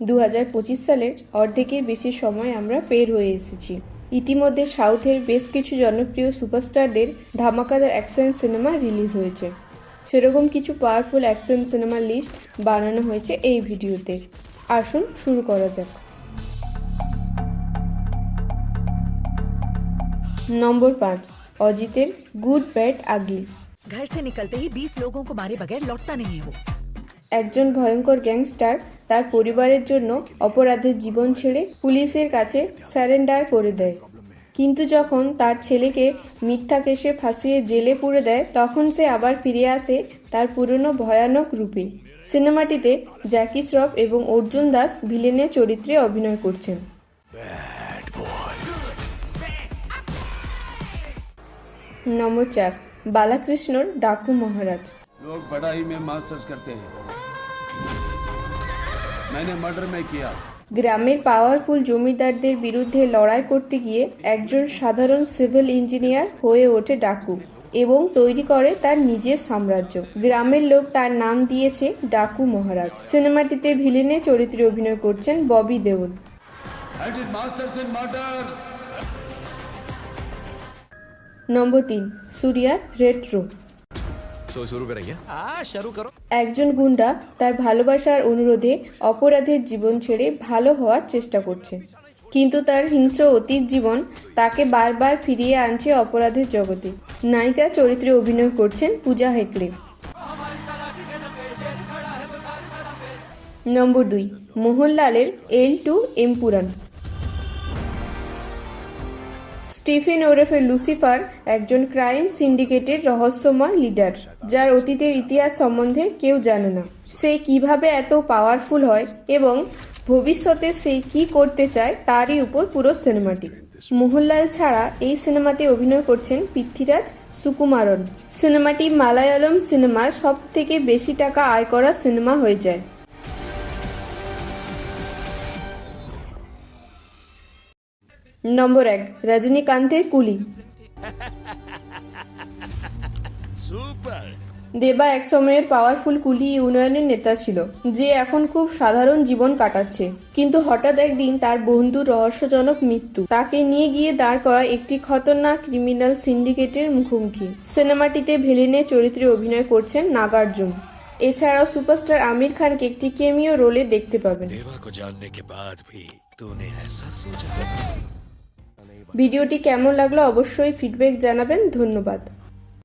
দু হাজার পঁচিশ সালের অর্ধেকের বেশি সময় আমরা পের হয়ে এসেছি ইতিমধ্যে সাউথের বেশ কিছু জনপ্রিয় সুপারস্টারদের ধামাকাদার অ্যাকশন সিনেমা রিলিজ হয়েছে সেরকম কিছু পাওয়ারফুল অ্যাকশন সিনেমার লিস্ট বানানো হয়েছে এই ভিডিওতে আসুন শুরু করা যাক নম্বর পাঁচ অজিতের গুড ব্যাড আগলি घर से निकलते ही बीस लोगों को मारे बगैर लौटता नहीं है वो একজন ভয়ঙ্কর গ্যাংস্টার তার পরিবারের জন্য অপরাধের জীবন ছেড়ে পুলিশের কাছে স্যারেন্ডার করে দেয়। কিন্তু যখন তার ছেলেকে মিথ্যা কেসে ফাঁসিয়ে জেলে পুড়ে দেয় তখন সে আবার ফিরে আসে তার পুরনো ভয়ানক রূপে। সিনেমাটিতে জ্যাকি শ্রফ এবং অর্জুন দাস ভিলেনের চরিত্রে অভিনয় করছেন। নম্বর চার বালাকৃষ্ণর ডাকু মহারাজ। मैंने मर्डर में किया গ্রামের পাওয়ারফুল জমিদারদের বিরুদ্ধে লড়াই করতে গিয়ে একজন সাধারণ সিভিল ইঞ্জিনিয়ার হয়ে ওঠে ডাকু এবং তৈরি করে তার নিজের সাম্রাজ্য গ্রামের লোক তার নাম দিয়েছে ডাকু মহারাজ সিনেমাটিতে ভিলেনের চরিত্রে অভিনয় করছেন Bobby Deol I did masters in murders. নম্বর তিন সুরিয়া রেট্রো तो शुरू करेंगे हाँ शुरू करो একজন গুন্ডা তার ভালোবাসার অনুরোধে অপরাধের জীবন ছেড়ে ভালো হওয়ার চেষ্টা করছে। কিন্তু তার হিংস্র অতীত জীবন তাকে বারবার ফিরিয়ে আনছে অপরাধের জগতে। নায়িকা চরিত্রে অভিনয় করছেন পূজা হেগড়ে নম্বর দুই, মোহনলালের এল টু এমপুরান স্টিফেন ওরফে লুসিফার একজন ক্রাইম সিন্ডিকেটের রহস্যময় লিডার, যার অতীতের ইতিহাস সম্বন্ধে কেউ জানে না। সে কীভাবে এত পাওয়ারফুল হয় এবং ভবিষ্যতে সে কি করতে চায় তারই উপর পুরো সিনেমাটি। মোহনলাল ছাড়া এই সিনেমাতে অভিনয় করছেন পৃথ্বীরাজ সুকুমারন। সিনেমাটি মালায়ালম সিনেমার সব থেকে বেশি টাকা আয় করা সিনেমা হয়ে যায়। নম্বর এক রজনীকান্তের কুলি। দেবা এক সময়ের পাওয়ারফুল কুলি ইউনিয়নের নেতা ছিল যে এখন খুব সাধারণ জীবন কাটাচ্ছে। কিন্তু হঠাৎ একদিন তার বন্ধুর রহস্যজনক মৃত্যু তাকে নিয়ে গিয়ে দাঁড় করা একটি খতরনাক ক্রিমিনাল সিন্ডিকেটের মুখোমুখি। সিনেমাটিতে ভেলেনের চরিত্রে অভিনয় করছেন নাগার্জুন। এছাড়াও সুপারস্টার আমির খানকে একটি কেমিও রোলে দেখতে পাবেন। ভিডিওটি কেমন লাগল অবশ্যই ফিডব্যাক জানাবেন ধন্যবাদ।